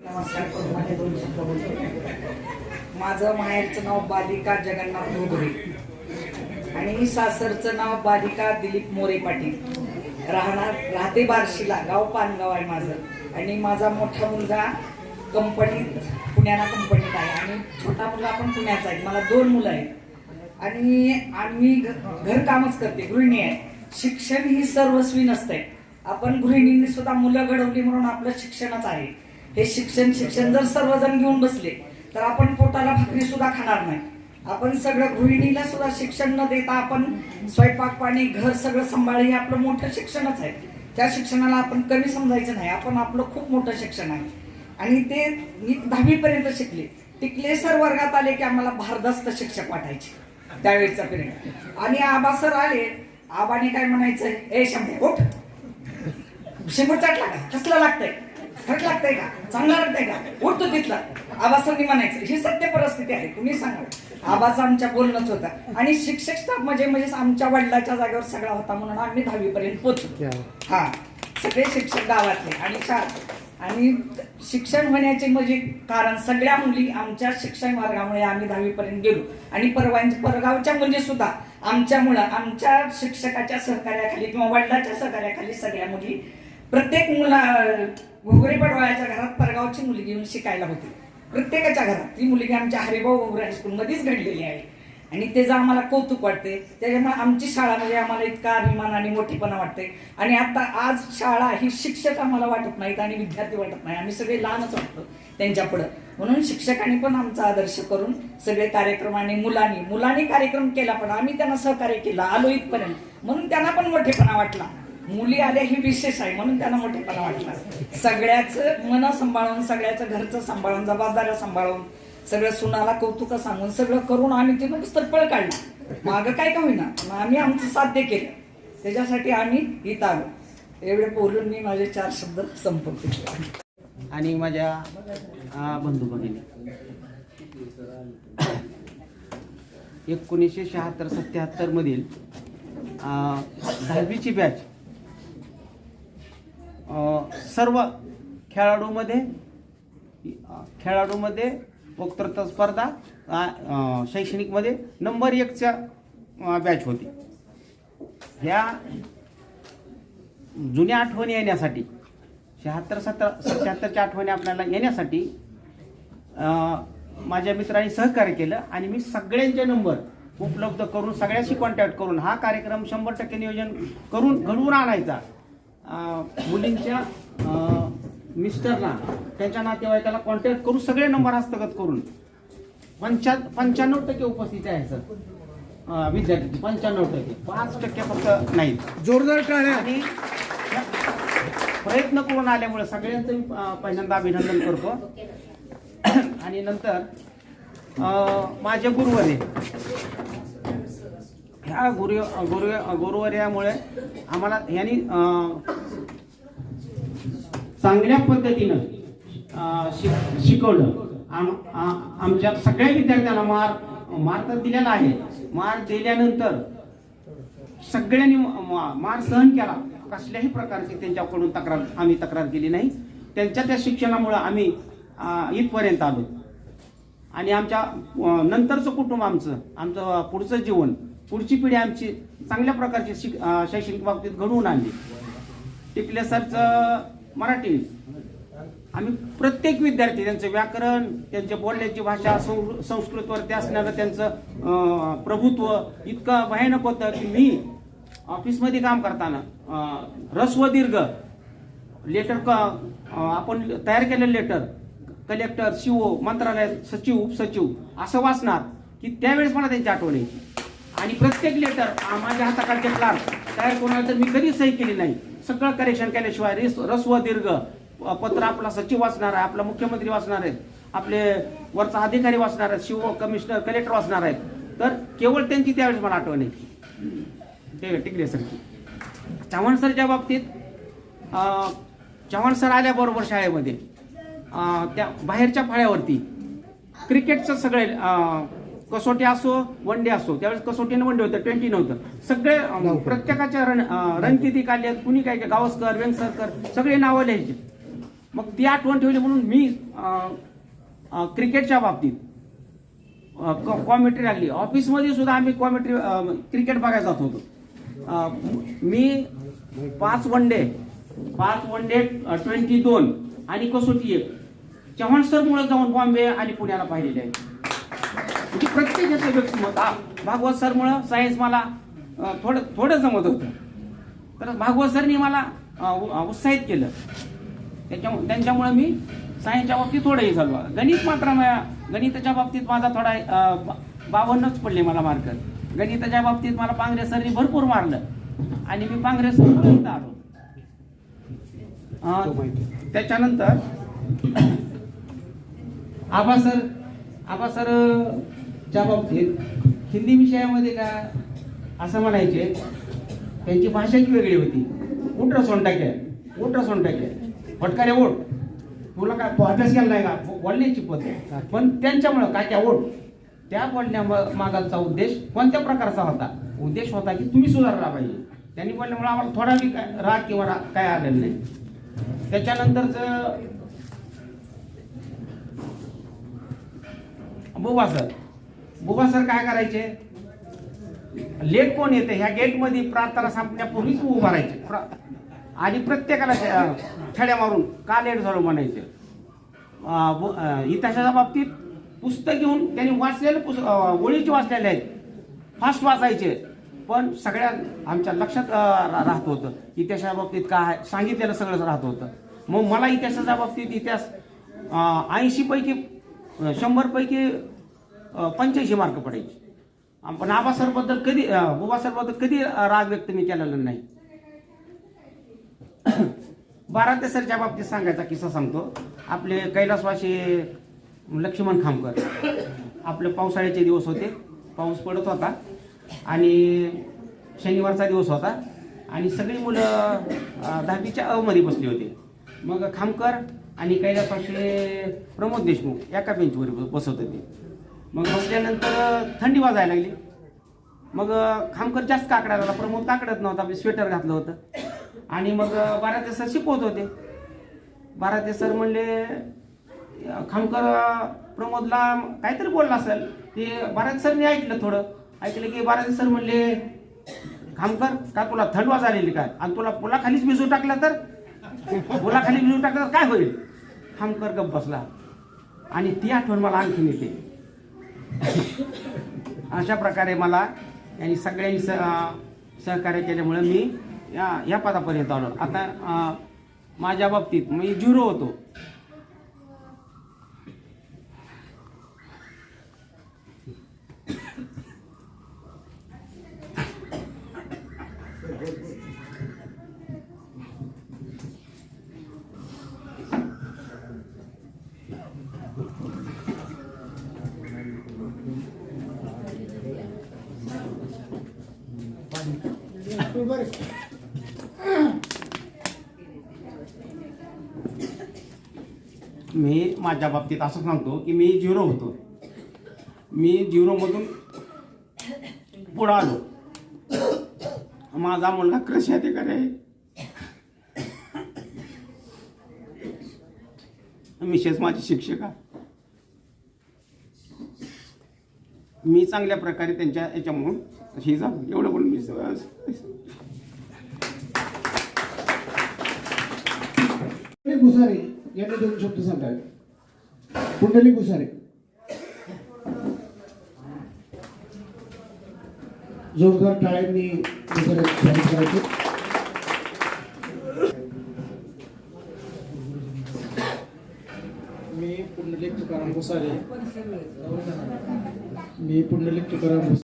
नमस्कार करून माझे दोन शब्द बोलतो. माझं माहेरचं नाव बालिका जगन्नाथ धोगरे आणि सासरचं नाव बालिका दिलीप मोरे पाटील. राहणार राहते बार्शीला गाव पानगाव आहे माझं. आणि माझा मोठा मुलगा कंपनीत पुण्याला कंपनीत आहे. आणि छोटा मुलगा पण पुण्याचा आहे. मला दोन मुलं आहेत. आणि आम्ही घरकामच करते. गृहिणी आहे. शिक्षण ही सर्वस्वी नसतंय. आपण गृहिणींनी सुद्धा मुलं घडवली म्हणून आपलं शिक्षणच आहे. हे शिक्षण शिक्षण जर सर्वजण घेऊन बसले तर आपण पोटाला भाकरी सुद्धा खाणार नाही. आपण सगळं गृहिणीला सुद्धा शिक्षण न देता आपण स्वयंपाक पाणी घर सगळं सांभाळ हे आपलं मोठं शिक्षणच आहे. त्या शिक्षणाला आपण कमी समजायचं नाही. आपण आपलं खूप मोठं शिक्षण आहे. आणि ते मी दहावीपर्यंत शिकले. टिकले सर वर्गात आले की आम्हाला भारदस्त शिक्षक वाटायचे. त्यावेळेचा पिरियड. आणि आबा सर आले आबाने काय म्हणायचं? ए शंभर उठ. शेंबूड चाटला का कसला लागतंय? खट लागतंय का? चांगला लागतंय का? उठतो तिथला. आबासांनी म्हणायचं ही सत्य परिस्थिती आहे. तुम्ही सांगा. आबाचं आमच्या बोलणंच होतं. आणि शिक्षक स्टाफ म्हणजे म्हणजे आमच्या वडिलाच्या जागेवर सगळा होता म्हणून आम्ही दहावी पर्यंत पोचलो हा. सगळे शिक्षक गावातले आणि शाळा आणि शिक्षण होण्याचे म्हणजे कारण सगळ्या मुली आमच्या शिक्षण वर्गामुळे आम्ही दहावी पर्यंत गेलो. आणि परवांच्या परगावच्या मुली सुद्धा आमच्यामुळं आमच्या शिक्षकाच्या सहकार्याखाली किंवा वडिलाच्या सहकार्याखाली सगळ्या मुली प्रत्येक मुला घोगरे पडवाळ्याच्या घरात परगावची मुलगी येऊन शिकायला होती. प्रत्येकाच्या घरात. ती मुलगी आमच्या हरिभाऊ घोगरे हायस्कूलमध्येच घडलेली आहे. आणि त्याचं आम्हाला कौतुक वाटते त्याच्यामुळे आमची शाळा म्हणजे आम्हाला इतका अभिमान आणि मोठीपणा वाटते. आणि आता आज शाळा ही शिक्षक आम्हाला वाटत नाहीत आणि विद्यार्थी वाटत नाही. आम्ही सगळे लहानच वाटतो त्यांच्या पुढं. म्हणून शिक्षकांनी पण आमचा आदर्श करून सगळे कार्यक्रम आणि मुलांनी मुलांनी कार्यक्रम केला पण आम्ही त्यांना सहकार्य केलं आलो इथपर्यंत म्हणून त्यांना पण मोठेपणा वाटला. मुली आल्या ही विशेष आहे म्हणून त्यांना मोठेपणा वाटला सगळ्याचं मन सांभाळून सगळ्याचं घरचं सांभाळून जबाबदाऱ्या सांभाळून सगळं सुनाला कौतुक सांगून सगळं करून आम्ही तिथून पळ काढला मागं काय का होईना मग आम्ही आमचं साध्य केलं. त्याच्यासाठी आम्ही इथं आलो. एवढे बोलून मी माझे चार शब्द संपवते. आणि माझ्या बंधू भगिनी. एकोणीसशे शहात्तर सत्याहत्तर मधील दहावीची बॅच सर्व खेळाडूमध्ये खेळाडूमध्ये वक्तृत्व स्पर्धा शैक्षणिकमध्ये नंबर एकच्या बॅच होती. ह्या जुन्या आठवणी येण्यासाठी शहात्तर सत्तर शहात्तरच्या आठवणी आपल्याला येण्यासाठी माझ्या मित्रांनी सहकार्य केलं आणि मी सगळ्यांचे नंबर उपलब्ध करून सगळ्याशी कॉन्टॅक्ट करून हा कार्यक्रम शंभर टक्के नियोजन करून घडवून आणायचा. मुलींच्या अं, मिस्टरना त्यांच्या नातेवाईकाला कॉन्टॅक्ट करून सगळे नंबर हस्तगत करून. पंचा पंच्याण्णव टक्के उपस्थिती आहे सर. विद्यार्थी पंच्याण्णव टक्के. पाच टक्के फक्त नाहीत जोरदार टाळ्या. आणि प्रयत्न करून आल्यामुळे सगळ्यांचं मी पहिल्यांदा अभिनंदन करतो. आणि नंतर अं, माझे गुरुवारे. ह्या गुरु गुरु गुरुवर्यामुळे आम्हाला यांनी चांगल्या पद्धतीनं शिक शिकवलं. आम आमच्या सगळ्या विद्यार्थ्यांना मार मार तर दिलेला आहे. मार दिल्यानंतर सगळ्यांनी मार सहन केला. कसल्याही प्रकारची त्यांच्याकडून तक्रार आम्ही तक्रार केली नाही. त्यांच्या त्या शिक्षणामुळं आम्ही इथपर्यंत आलो. आणि आमच्या नंतरचं कुटुंब आमचं आमचं पुढचं जीवन पुढची पिढी आमची चांगल्या प्रकारची शिक शैक्षणिक बाबतीत घडवून आणली. टिपले सरचं मराठी. आम्ही प्रत्येक विद्यार्थी त्यांचं व्याकरण त्यांच्या बोलण्याची भाषा सं- संस्कृतवरती असणारं त्यांचं प्रभुत्व इतकं भयानक होतं की मी ऑफिसमध्ये काम करताना रस्व दीर्घ लेटर क आपण तयार केलेलं लेटर कलेक्टर सीओ मंत्रालय सचिव उपसचिव असं वाचणार की त्यावेळेस मला त्यांची आठवण यायची. आणि प्रत्येक लेटर माझ्या हाताकडचे प्लान तयार कोणाला तर मी कधीच सही केली नाही. सगळं करेक्शन केल्याशिवाय रिस रस्व दीर्घ. पत्र आपला सचिव वाचणार आहे आपला मुख्यमंत्री वाचणार आहेत आपले वरचा अधिकारी वाचणार आहेत शिव कमिशनर कलेक्टर वाचणार आहेत. तर केवळ त्यांची त्यावेळेस मला आठवण आहे. ठीक टिकले सरची चव्हाण सरच्या बाबतीत चव्हाण सर आल्याबरोबर शाळेमध्ये. त्या बाहेरच्या फाळ्यावरती क्रिकेटचं सगळे कसोटी असो वन डे असो त्यावेळेस कसोटी वन डे होतं. ट्वेंटी नव्हतं सगळे प्रत्येकाच्या रण अ, रणकिती काढले कुणी काय काय गावस्कर वेंगसरकर सगळे नावं लिहायचे. मग ती आठवण ठेवली म्हणून मी क्रिकेटच्या बाबतीत कॉमेंट्री लागली. ऑफिसमध्ये सुद्धा आम्ही कॉमेंट्री क्रिकेट बघायला जात होतो. मी पाच वन डे पाच वन डे ट्वेंटी दोन आणि कसोटी एक. चव्हाण सरमुळे जाऊन बॉम्बे आणि पुण्याला पाहिलेले आहे म्हणजे प्रत्येकाचं व्यक्तिमत्व भागवत सरमुळं सायन्स मला थोडं थोडं जमत होतं. तर भागवत सरनी मला उत्साहित केलं. त्याच्या त्यांच्यामुळं मी सायन्सच्या बाबतीत थोडंही झालो. गणित मात्र गणिताच्या बाबतीत माझा थोडा बावन्नच पडले मला मार्क गणिताच्या बाबतीत मला पांगरे सरनी भरपूर मारलं. आणि मी पांगरे सर आलो. त्याच्यानंतर आबा सर आबा सर च्या बाबतीत हिंदी विषयामध्ये का असं म्हणायचे त्यांची भाषाच वेगळी होती. उठ सोंटाके उठ सोंटाके फटकारे ओट तुला काय अभ्यास केला नाही का? बोलण्याची पद्धत. पण त्यांच्यामुळं काय त्या ओट त्या बोलण्या मागाचा उद्देश कोणत्या प्रकारचा होता? उद्देश होता की तुम्ही सुधारला पाहिजे. त्यांनी बोलल्यामुळे आम्हाला थोडा बी काय राग किंवा राग काय आलेलं नाही. त्याच्यानंतरचं बुवा सर बुवा सर काय करायचे? लेट कोण येते? ह्या गेटमध्ये प्रार्थना संपण्यापूर्वीच उभा राहायचे. प्र- आणि प्रत्येकाला छड्या मारून का लेट झालो म्हणायचे. इतिहासाच्या बाबतीत पुस्तक घेऊन त्यांनी वाचलेलं पुस्तक ओळीचे वाचलेले आहेत. फास्ट वाचायचे. पण सगळ्या आमच्या लक्षात रा- राहत होतं. इतिहासाच्या बाबतीत काय सांगितलेलं सगळंच राहत होतं. मग मला इतिहासाच्या बाबतीत इतिहास ऐंशीपैकी शंभरपैकी पंच्याऐंशी मार्क पडायचे. पण आबासरबद्दल कधी अं, बुबासरबद्दल कधी राग व्यक्त मी केलेला नाही. बारा ते सरच्या बाबतीत सांगायचा किस्सा सांगतो. आपले कैलासवासी लक्ष्मण खामकर आपले पावसाळ्याचे दिवस होते. पाऊस पडत होता. आणि शनिवारचा दिवस होता. आणि सगळी मुलं दहावीच्या अमध्ये बसली होती. मग खामकर आणि कैलासवासी प्रमोद देशमुख एका बेंचवर बसत होते. मग बसल्यानंतर थंडी वाजायला लागली. मग खामकर जास्त काकडा झाला प्रमोद काकडत नव्हता मी स्वेटर घातलं होतं. आणि मग बारा बाराते सर शिकवत होते. बाराते सर म्हणले खामकर प्रमोदला काहीतरी बोलला असेल. ते बाराते सरने ऐकलं थोडं. ऐकलं की बाराते सर म्हणले खामकर का तुला थंड वाज आलेली काय? आणि तुला पुलाखालीच भिजू टाकला तर? पुलाखाली भिजू टाकला तर काय होईल? खामकर गप बसला. आणि ती आठवण मला आणखीन येते. अशा प्रकारे मला यांनी सगळ्यांनी स सहकार्य केल्यामुळे मी या या पदापर्यंत आलो. आता माझ्या बाबतीत मी झिरो होतो. मी माझ्या बाबतीत असं सांगतो की मी झिरो होतो. मी झिरोमधून पुढं आलो. माझा मुलगा कृषी अधिकारी रे मिसेस माझी शिक्षिका मी चांगल्या प्रकारे त्यांच्या याच्यामधून ही जा एवढं बोलून मी स- पुंडलिक भुसारे यांनी दोन शब्द सांगावे पुंडलिक भुसारे जोरदार टाळ्यांनी भुसारे स्वागत करायचे मी पुंडलिक तुकाराम भुसारे मी पुंडलिक तुकाराम भुसारे